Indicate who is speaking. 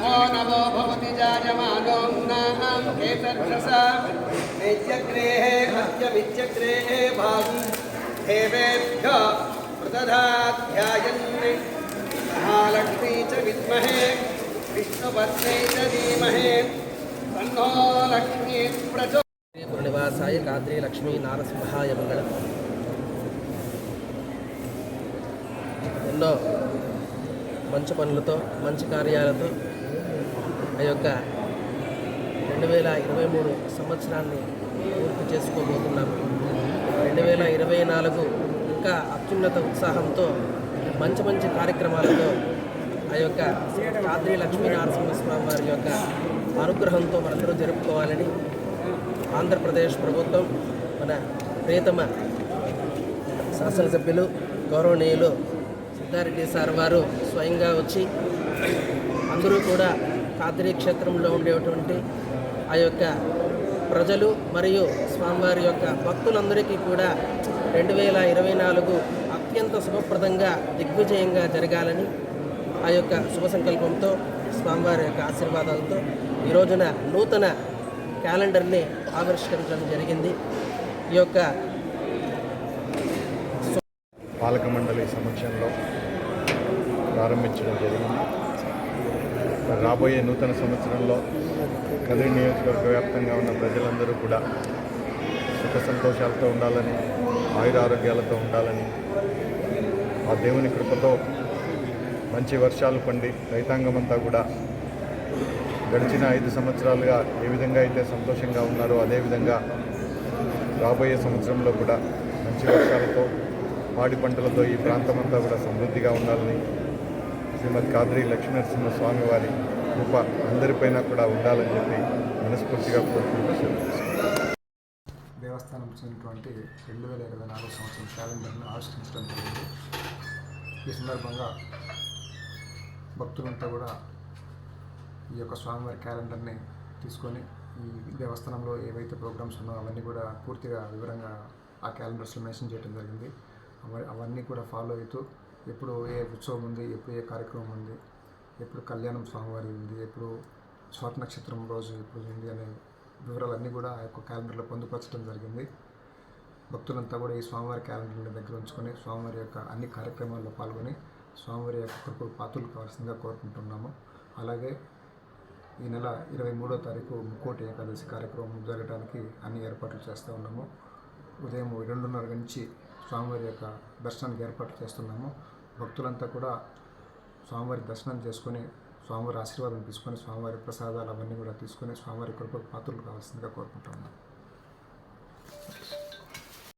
Speaker 1: నమో నమో భవతి జాయమానోన్నాం కేతర్షసా నిత్యగ్రేహే అద్యమిత్యగ్రేహే భాగం దేవేభ్య ప్రదధాధ్యాయన్ మహాలక్ష్మీ చ విద్మహే విష్ణుపత్నే చ ధీమహే తన్నో లక్ష్మీ ప్రచో
Speaker 2: నివాసాయ గాత్రి లక్ష్మీ నారసింహాయ మంగళం ఎన్నో మంచి పనులతో మంచి కార్యాలతో ఆ యొక్క రెండు వేల ఇరవై మూడు సంవత్సరాన్ని పూర్తి చేసుకోబోతున్నాము. రెండు వేల ఇరవై నాలుగు ఇంకా అత్యున్నత ఉత్సాహంతో మంచి మంచి కార్యక్రమాలతో ఆ యొక్క కాద్రి లక్ష్మీ నరసింహస్వామి వారి యొక్క అనుగ్రహంతో మనందరూ జరుపుకోవాలని ఆంధ్రప్రదేశ్ ప్రభుత్వం మన ప్రియతమ శాసనసభ్యులు గౌరవనీయులు సిద్ధారెడ్డి సార్ వారు స్వయంగా వచ్చి అందరూ కూడా కాతిరి క్షేత్రంలో ఉండేటువంటి ఆ యొక్క ప్రజలు మరియు స్వామివారి యొక్క భక్తులందరికీ కూడా రెండు వేల ఇరవై నాలుగు అత్యంత శుభప్రదంగా దిగ్విజయంగా జరగాలని ఆ యొక్క శుభ సంకల్పంతో స్వామివారి యొక్క ఆశీర్వాదాలతో ఈ రోజున నూతన క్యాలెండర్ని ఆవిష్కరించడం జరిగింది. ఈ యొక్క
Speaker 3: పాలక మండలి సమక్షంలో ప్రారంభించడం జరిగింది. రాబోయే నూతన సంవత్సరంలో కదిరి నియోజకవర్గ వ్యాప్తంగా ఉన్న ప్రజలందరూ కూడా సుఖ సంతోషాలతో ఉండాలని ఆయురారోగ్యాలతో ఉండాలని ఆ దేవుని కృపతో మంచి వర్షాలు పండి రైతాంగం అంతా కూడా గడిచిన ఐదు సంవత్సరాలుగా ఏ విధంగా అయితే సంతోషంగా ఉన్నారో అదేవిధంగా రాబోయే సంవత్సరంలో కూడా మంచి వర్షాలతో పాడి పంటలతో ఈ ప్రాంతం అంతా కూడా సమృద్ధిగా ఉండాలని శ్రీమద్ కాదరి లక్ష్మీనరసింహ స్వామి వారి కృప అందరిపైన కూడా ఉండాలని చెప్పి మనస్ఫూర్తిగా కోరుకుంటూ
Speaker 4: దేవస్థానం చెందినటువంటి రెండు వేల ఇరవై నాలుగు సంవత్సరం క్యాలెండర్ను ఆవిష్కరించడం జరిగింది. ఈ సందర్భంగా భక్తులంతా కూడా ఈ యొక్క స్వామివారి క్యాలెండర్ని తీసుకొని ఈ దేవస్థానంలో ఏవైతే ప్రోగ్రామ్స్ ఉన్నాయో అవన్నీ కూడా పూర్తిగా వివరంగా ఆ క్యాలెండర్స్లో మెన్షన్ చేయడం జరిగింది. అవన్నీ కూడా ఫాలో అవుతూ ఎప్పుడు ఏ ఉత్సవం ఉంది ఎప్పుడు ఏ కార్యక్రమం ఉంది ఎప్పుడు కళ్యాణం స్వామివారి ఉంది ఎప్పుడు స్వాతి నక్షత్రం రోజు ఎప్పుడు ఉంది అనే వివరాలన్నీ కూడా ఆ యొక్క క్యాలెండర్లో పొందుపరచడం జరిగింది. భక్తులంతా కూడా ఈ స్వామివారి క్యాలెండర్ని దగ్గర ఉంచుకొని స్వామివారి యొక్క అన్ని కార్యక్రమాల్లో పాల్గొని స్వామివారి యొక్క కృపకు పాత్రలు కావాల్సిందిగా కోరుకుంటున్నాము. అలాగే ఈ నెల ఇరవై మూడో తారీఖు ముక్కోటి ఏకాదశి కార్యక్రమం జరగడానికి అన్ని ఏర్పాట్లు చేస్తూ ఉన్నాము. ఉదయం రెండున్నర నుంచి స్వామివారి యొక్క దర్శనానికి ఏర్పాటు చేస్తున్నాము. భక్తులంతా కూడా స్వామివారి దర్శనం చేసుకొని స్వామివారి ఆశీర్వాదం తీసుకొని స్వామివారి ప్రసాదాలు అవన్నీ కూడా తీసుకొని స్వామివారి కృపకు పాత్రలు కావాల్సిందిగా కోరుకుంటున్నాను